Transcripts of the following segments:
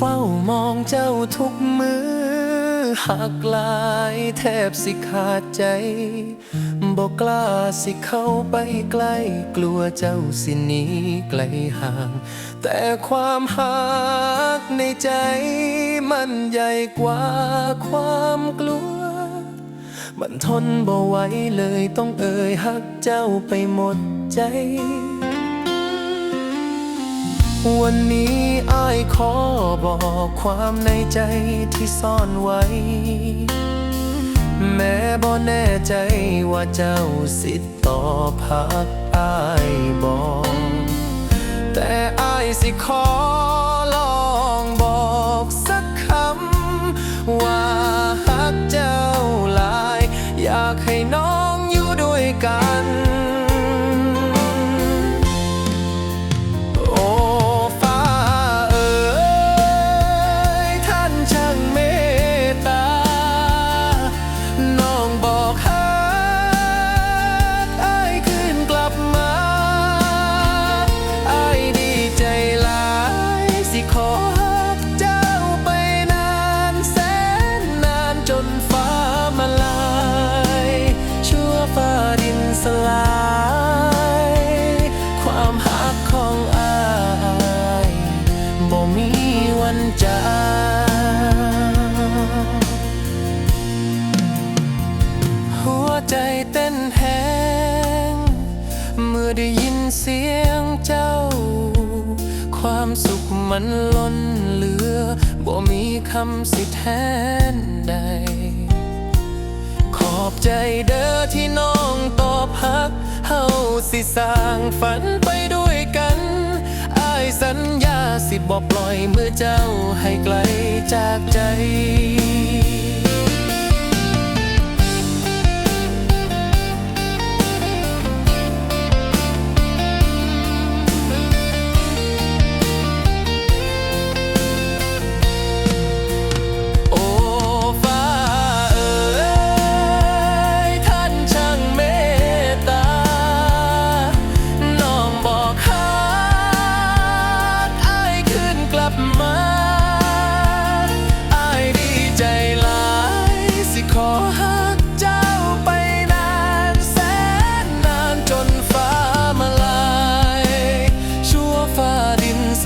ฝ้ามองเจ้าทุกมือหักลายแทบสิขาดใจ บอกกล้าสิเข้าไปใกล้ กลัวเจ้าสิหนีไกลห่าง แต่ความหักในใจมันใหญ่กว่าความกลัว มันทนบ่ไหวเลยต้องเอ่ยหักเจ้าไปหมดใจ วันนี้อ้ายขอบอกความในใจที่ซ่อนไว้ แม้บ่แน่ใจว่าเจ้าสิต่อพักอ้ายบอก แต่อ้ายสิขอลอ บ่มีวันจางหัวใจเต้นแหงเมื่อได้ยินเสียงเจ้า ความสุขมันล้นเหลือบ่มีคำสิแทนใด ขอบใจเด้อที่น้องตอบฮักเฮาสิสร้างฝันไปด้วยกัน อ้ายสัญญา สิบ่ปล่อยมือเจ้าให้ไกลจากใจ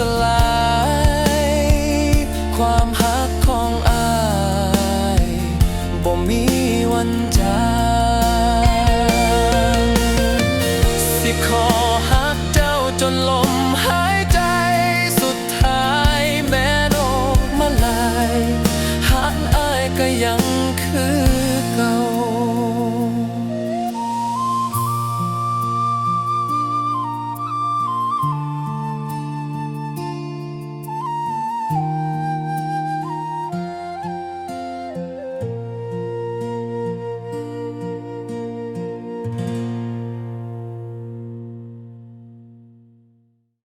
alive.